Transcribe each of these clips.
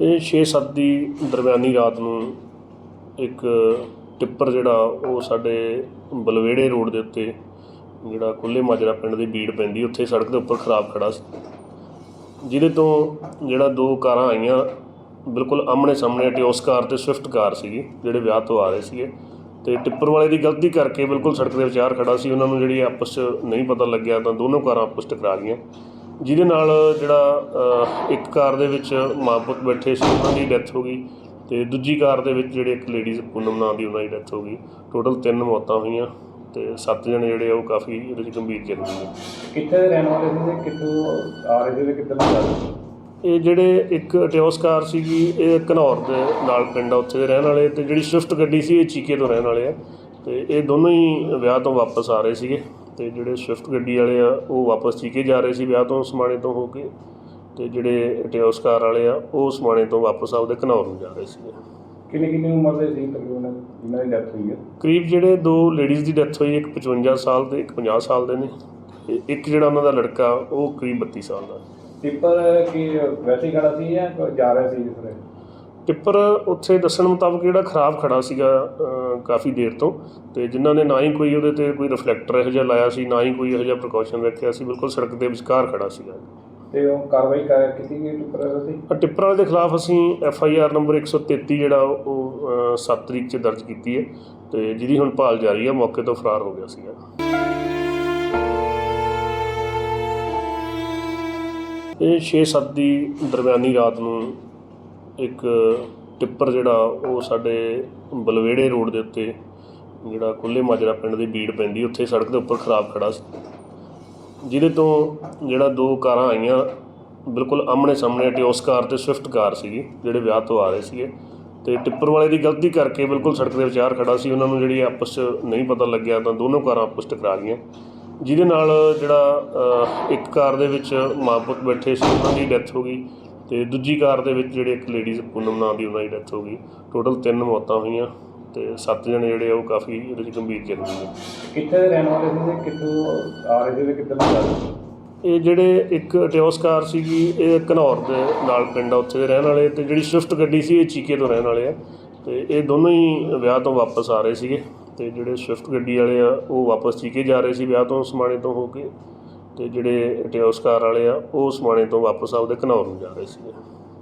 ਇਹ 6-7 ਦੀ ਦਰਮਿਆਨੀ ਰਾਤ ਨੂੰ ਇੱਕ ਟਿੱਪਰ ਜਿਹੜਾ, ਉਹ ਸਾਡੇ ਬਲਵੇੜੇ ਰੋਡ ਦੇ ਉੱਤੇ, ਜਿਹੜਾ ਕੁੱਲੇ ਮਾਜਰਾ ਪਿੰਡ ਦੀ ਬੀੜ ਪੈਂਦੀ, ਉੱਥੇ ਸੜਕ ਦੇ ਉੱਪਰ ਖਰਾਬ ਖੜਾ ਸੀ। ਜਿਹਦੇ ਤੋਂ ਜਿਹੜਾ ਦੋ ਕਾਰਾਂ ਆਈਆਂ, ਬਿਲਕੁਲ ਆਮਣੇ ਸਾਹਮਣੇ ਟਿਓਸ ਕਾਰ ਤੇ ਸਵਿਫਟ ਕਾਰ ਸੀਗੀ, ਜਿਹੜੇ ਵਿਆਹ ਤੋਂ ਆ ਰਹੇ ਸੀਗੇ। ਤੇ ਟਿੱਪਰ ਵਾਲੇ ਦੀ ਗਲਤੀ ਕਰਕੇ ਬਿਲਕੁਲ ਸੜਕ ਦੇ ਵਿਚਾਰ ਖੜਾ ਸੀ, ਉਹਨਾਂ ਨੂੰ ਜਿਹੜੀ ਆਪਸ 'ਚ ਨਹੀਂ ਪਤਾ ਲੱਗਿਆ, ਤਾਂ ਦੋਨੋਂ ਕਾਰਾਂ ਆਪਸ ਟਕਰਾ ਗਈਆਂ। ਜਿਹਦੇ ਨਾਲ ਜਿਹੜਾ ਇੱਕ ਕਾਰ ਦੇ ਵਿੱਚ ਮਾਂ ਪੁੱਤ ਬੈਠੇ ਸੀ ਉਹਨਾਂ ਦੀ ਡੈਥ ਹੋ ਗਈ ਤੇ ਦੂਜੀ ਕਾਰ ਦੇ ਵਿੱਚ ਜਿਹੜੇ ਇੱਕ ਲੇਡੀਜ਼ ਪੂਨਮ ਨਾਂ ਦੀ ਉਹਨਾਂ ਦੀ ਡੈਥ ਹੋ ਗਈ। ਟੋਟਲ ਤਿੰਨ ਮੌਤਾਂ ਹੋਈਆਂ ਤੇ ਸੱਤ ਜਣੇ ਜਿਹੜੇ ਉਹ ਕਾਫੀ ਇਹਦੇ 'ਚ ਗੰਭੀਰ ਜ਼ਖਮੀ ਨੇ ਕਿੱਥੇ ਦੇ ਰਹਿਣ ਵਾਲੇ ਸੀ ਕਿੱਥੋਂ ਆ ਰਹੇ ਸੀ ਨੂੰ ਜਾ ਰਹੇ ਇਹ ਜਿਹੜੇ ਇੱਕ ਟਿਓਸ ਕਾਰ ਸੀਗੀ ਇਹ ਘਨੌਰ ਦੇ ਨਾਲ ਪਿੰਡ ਆ ਉੱਥੇ ਦੇ ਰਹਿਣ ਵਾਲੇ ਤੇ ਜਿਹੜੀ ਸਵਿਫਟ ਗੱਡੀ ਸੀ ਇਹ ਚੀਕੇ ਤੋਂ ਰਹਿਣ ਵਾਲੇ ਆ ਤੇ ਇਹ ਦੋਨੋਂ ਹੀ ਵਿਆਹ ਤੋਂ ਵਾਪਸ ਆ ਰਹੇ ਸੀਗੇ। ਤੇ ਜਿਹੜੇ ਸਵਿਫਟ ਗੱਡੀ ਵਾਲੇ ਆ ਉਹ ਵਾਪਸ ਚੀਕੇ ਜਾ ਰਹੇ ਸੀ ਵਿਆਹ ਤੋਂ ਸਮਾਣੇ ਤੋਂ ਹੋ ਕੇ। ਤੇ ਜਿਹੜੇ ਟਿਓਸ ਕਾਰ ਵਾਲੇ ਆ ਉਹ ਸਮਾਣੇ ਤੋਂ ਵਾਪਸ ਆਪਦੇ ਘਨੌਰ ਨੂੰ ਜਾ ਰਹੇ ਸੀਗੇ। ਕਿੰਨੀ ਕਿੰਨੀ ਉਮਰ ਦੇ ਸੀ? ਤਕਰੀਬਨ ਜਿਨ੍ਹਾਂ ਦੀ ਡੈਥ ਹੋਈ ਹੈ? ਕਰੀਬ ਜਿਹੜੇ ਦੋ ਲੇਡੀਜ਼ ਦੀ ਡੈਥ ਹੋਈ ਇੱਕ 55 ਸਾਲ ਤੇ ਇੱਕ 50 ਸਾਲ ਦੇ ਨੇ। ਤੇ ਇੱਕ ਜਿਹੜਾ ਉਹਨਾਂ ਦਾ ਲੜਕਾ ਉਹ ਕਰੀਬ 32 ਸਾਲ ਦਾ। ਟਿੱਪਰ ਕੀ ਵੈਸੇ ਖੜਾ ਸੀ ਜਾਂ ਜਾ ਰਿਹਾ ਸੀ ਜਿਸ ਤਰ੍ਹਾਂ ਟਿੱਪਰ ਉੱਥੇ ਦੱਸਣ ਮੁਤਾਬਕ ਜਿਹੜਾ ਖਰਾਬ ਖੜਾ ਸੀਗਾ ਕਾਫੀ ਦੇਰ ਤੋਂ ਤੇ ਜਿਨ੍ਹਾਂ ਨੇ ਨਾ ਹੀ ਕੋਈ ਉਹਦੇ ਤੇ ਕੋਈ ਰਿਫਲੈਕਟਰ ਇਹੋ ਜਿਹਾ ਲਾਇਆ ਸੀ ਨਾ ਹੀ ਕੋਈ ਇਹੋ ਜਿਹਾ ਪ੍ਰੀਕਾਸ਼ਨ ਰੱਖਿਆ ਸੀ ਬਿਲਕੁਲ ਸੜਕ ਦੇ ਵਿਚਕਾਰ ਖੜਾ ਸੀਗਾ। ਤੇ ਉਹ ਕਾਰਵਾਈ ਕਰ ਕੀਤੀ ਗਈ ਟਿੱਪਰ ਵਾਲੇ ਸੀ ਆ ਟਿੱਪਰ ਵਾਲੇ ਦੇ ਖਿਲਾਫ ਅਸੀਂ ਐਫ ਆਈ ਆਰ ਨੰਬਰ 133 ਜਿਹੜਾ ਉਹ 7 ਤਰੀਕ 'ਚ ਦਰਜ ਕੀਤੀ ਹੈ ਤੇ ਜਿਹਦੀ ਹੁਣ ਭਾਲ ਜਾਰੀ ਹੈ ਮੌਕੇ ਤੋਂ ਫਰਾਰ ਹੋ ਗਿਆ ਸੀਗਾ। ਇਹ 6-7 ਦੀ ਦਰਮਿਆਨੀ ਰਾਤ ਨੂੰ ਇੱਕ ਟਿੱਪਰ ਜਿਹੜਾ ਉਹ ਸਾਡੇ ਬਲਵੇੜੇ ਰੋਡ ਦੇ ਉੱਤੇ, ਜਿਹੜਾ ਕੁੱਲੇ ਮਾਜਰਾ ਪਿੰਡ ਦੀ ਬੀੜ ਪੈਂਦੀ, ਉੱਥੇ ਸੜਕ ਦੇ ਉੱਪਰ ਖਰਾਬ ਖੜਾ ਸੀ। ਜਿਹਦੇ ਤੋਂ ਜਿਹੜਾ ਦੋ ਕਾਰਾਂ ਆਈਆਂ, ਬਿਲਕੁਲ ਆਮਣੇ ਸਾਹਮਣੇ ਟਿਓਸ ਕਾਰ ਤੇ ਸਵਿਫਟ ਕਾਰ ਸੀਗੀ, ਜਿਹੜੇ ਵਿਆਹ ਤੋਂ ਆ ਰਹੇ ਸੀਗੇ। ਤੇ ਟਿੱਪਰ ਵਾਲੇ ਦੀ ਗਲਤੀ ਕਰਕੇ ਬਿਲਕੁਲ ਸੜਕ ਦੇ ਵਿਚਾਰ ਖੜਾ ਸੀ, ਉਹਨਾਂ ਨੂੰ ਜਿਹੜੀ ਆਪਸ 'ਚ ਨਹੀਂ ਪਤਾ ਲੱਗਿਆ, ਤਾਂ ਦੋਨੋਂ ਕਾਰਾਂ ਆਪਸ 'ਚ ਟਕਰਾ ਗਈਆਂ। ਜਿਹਦੇ ਨਾਲ ਜਿਹੜਾ ਇੱਕ ਕਾਰ ਦੇ ਵਿੱਚ ਮਾਂ ਪੁੱਤ ਬੈਠੇ ਸੀ, ਉਹਨਾਂ ਦੀ ਡੈਥ ਹੋ ਗਈ। ਤੇ ਦੂਜੀ ਕਾਰ ਦੇ ਵਿੱਚ ਜਿਹੜੇ ਇੱਕ ਲੇਡੀਜ਼ ਪੂਨਮ ਨਾਂ ਦੀ ਉਹਨਾਂ ਦੀ ਡੈਥ ਹੋ ਗਈ। ਟੋਟਲ ਤਿੰਨ ਮੌਤਾਂ ਹੋਈਆਂ ਤੇ ਸੱਤ ਜਣੇ ਜਿਹੜੇ ਆ ਉਹ ਕਾਫੀ ਇਹਦੇ 'ਚ ਗੰਭੀਰ ਜ਼ਖਮੀ ਨੇ ਕਿੱਥੇ ਦੇ ਰਹਿਣ ਵਾਲੇ ਸੀ ਤੇ ਕਿੱਥੋਂ ਆ ਰਹੇ ਸੀ ਤੇ ਨੂੰ ਜਾ ਰਹੇ ਸੀ ਇਹ ਜਿਹੜੇ ਇੱਕ ਟਿਓਸ ਕਾਰ ਸੀਗੀ ਇਹ ਘਨੌਰ ਦੇ ਨਾਲ ਪਿੰਡ ਆ ਉੱਥੇ ਦੇ ਰਹਿਣ ਵਾਲੇ ਤੇ ਜਿਹੜੀ ਸਵਿਫਟ ਗੱਡੀ ਸੀ ਇਹ ਚੀਕੇ ਤੋਂ ਰਹਿਣ ਵਾਲੇ ਆ। ਤੇ ਇਹ ਦੋਨੋਂ ਹੀ ਵਿਆਹ ਤੋਂ ਵਾਪਸ ਆ ਰਹੇ ਸੀਗੇ ਤੇ ਜਿਹੜੇ ਸਵਿਫਟ ਗੱਡੀ ਵਾਲੇ ਆ ਉਹ ਵਾਪਸ ਚੀਕੇ ਜਾ ਰਹੇ ਸੀ ਵਿਆਹ ਤੋਂ ਸਮਾਣੇ ਤੋਂ ਹੋ ਕੇ। ਤੇ ਜਿਹੜੇ ਟਿਓਸ ਕਾਰ ਵਾਲੇ ਆ ਉਹ ਸਮਾਣੇ ਤੋਂ ਵਾਪਸ ਆਪਦੇ ਘਨੌਰ ਨੂੰ ਜਾ ਰਹੇ ਸੀਗੇ।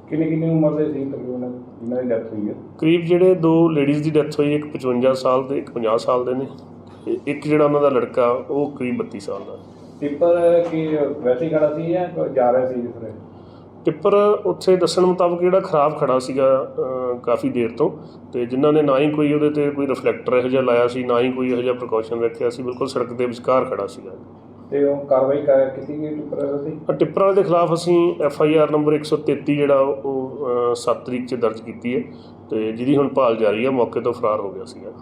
ਕਿੰਨੀ ਕਿੰਨੀ ਉਮਰ ਦੇ ਸੀ ਤਕਰੀਬਨ? ਜਿਨ੍ਹਾਂ ਦੀ ਡੈਥ ਹੋਈ ਹੈ? ਕਰੀਬ ਜਿਹੜੇ ਦੋ ਲੇਡੀਜ਼ ਦੀ ਡੈਥ ਹੋਈ ਇੱਕ 55 ਸਾਲ ਤੇ ਇੱਕ 50 ਸਾਲ ਦੇ ਨੇ। ਤੇ ਇੱਕ ਜਿਹੜਾ ਉਹਨਾਂ ਦਾ ਲੜਕਾ ਉਹ ਕਰੀਬ 32 ਸਾਲ ਦਾ। ਟਿੱਪਰ ਕੀ ਵੈਸੇ ਖੜਾ ਸੀ ਜਾਂ ਜਾ ਰਿਹਾ ਸੀ ਜਿਸ ਤਰ੍ਹਾਂ ਟਿੱਪਰ ਉੱਥੇ ਦੱਸਣ ਮੁਤਾਬਕ ਜਿਹੜਾ ਖਰਾਬ ਖੜਾ ਸੀਗਾ ਕਾਫੀ ਦੇਰ ਤੋਂ। ਤੇ ਜਿਨ੍ਹਾਂ ਨੇ ਨਾ ਹੀ ਕੋਈ ਉਹਦੇ ਤੇ ਕੋਈ ਰਿਫਲੈਕਟਰ ਇਹੋ ਜਿਹਾ ਲਾਇਆ ਸੀ ਨਾ ਹੀ ਕੋਈ ਇਹੋ ਜਿਹਾ ਪ੍ਰੀਕਾਸ਼ਨ ਰੱਖਿਆ ਸੀ ਬਿਲਕੁਲ ਸੜਕ ਦੇ ਵਿਚਕਾਰ ਖੜਾ ਸੀਗਾ। ਤੇ ਉਹ ਕਾਰਵਾਈ ਕਰ ਕੀਤੀ ਗਈ ਟਿੱਪਰ ਵਾਲੇ ਸੀ ਟਿੱਪਰ ਵਾਲੇ ਦੇ ਖਿਲਾਫ ਅਸੀਂ ਐਫ ਆਈ ਆਰ ਨੰਬਰ 133 ਜਿਹੜਾ ਉਹ 7 ਤਰੀਕ 'ਚ ਦਰਜ ਕੀਤੀ ਹੈ ਤੇ ਜਿਹਦੀ ਹੁਣ ਭਾਲ ਜਾਰੀ ਹੈ ਮੌਕੇ ਤੋਂ ਫਰਾਰ ਹੋ ਗਿਆ ਸੀਗਾ।